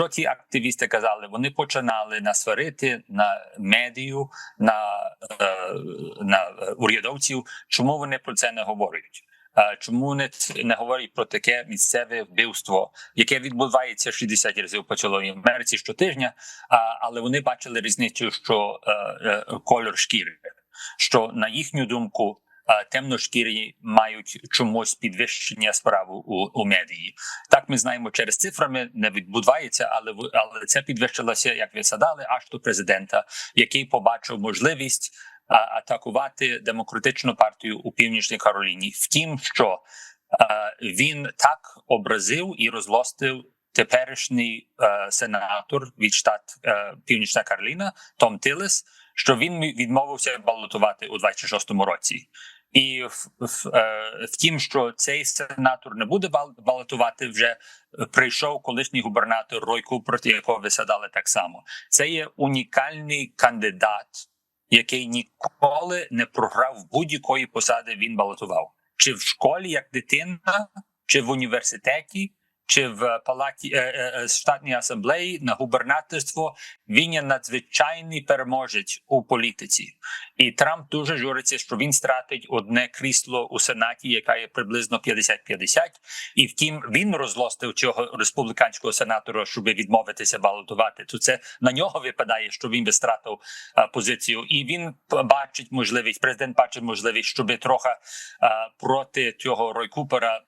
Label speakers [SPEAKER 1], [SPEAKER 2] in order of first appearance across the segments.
[SPEAKER 1] що ці активісти казали? Вони починали насварити на медію, на, е, на урядовців. Чому вони про це не говорять? Е, Чому не, не говорять про таке місцеве вбивство, яке відбувається 60 разів почало в Америці щотижня, але вони бачили різницю, що е, кольор шкіри, що на їхню думку темношкірі мають чомусь підвищення справу у, у медії. Так ми знаємо, через цифрами не відбувається, але але це підвищилося, як ви згадали, аж до президента, який побачив можливість а, атакувати демократичну партію у північній Кароліні. Втім, що е, він так образив і розлостив теперішній е, сенатор від штат е, Північна Кароліна Том Тилес, що він відмовився балотувати у 26-му році. І е, втім, що цей сенатор не буде бал- балотувати, вже прийшов колишній губернатор Ройку, проти якого ви садали так само. Це є унікальний кандидат, який ніколи не програв будь-якої посади. Він балотував чи в школі як дитина, чи в університеті, чи в палаті е, е, е, штатній асамблеї на губернаторство. Він є надзвичайний переможець у політиці, і Трамп дуже журиться, що він стратить одне крісло у сенаті, яка є приблизно 50-50. І втім, він розлостив цього республіканського сенатора, щоб відмовитися балотувати. То це на нього випадає, що він би стратив позицію, і він бачить можливість. Президент бачить можливість, щоб трохи проти цього Рой Купера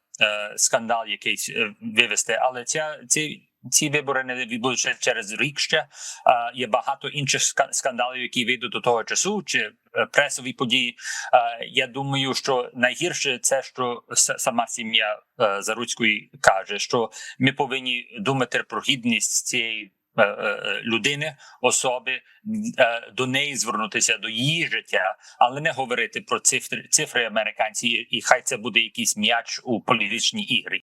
[SPEAKER 1] скандал якийсь е, вивести. Але ця ці. Ці вибори не відбудуться через рік ще. Е, є багато інших ска- скандалів, які вийдуть до того часу, чи е, пресові події. Е, я думаю, що найгірше це, що сама сім'я е, Заруцької каже, що ми повинні думати про гідність цієї е, е, людини, особи, е, до неї звернутися до її життя, але не говорити про цифри цифри американці, і хай це буде якийсь м'яч у політичній ігрі.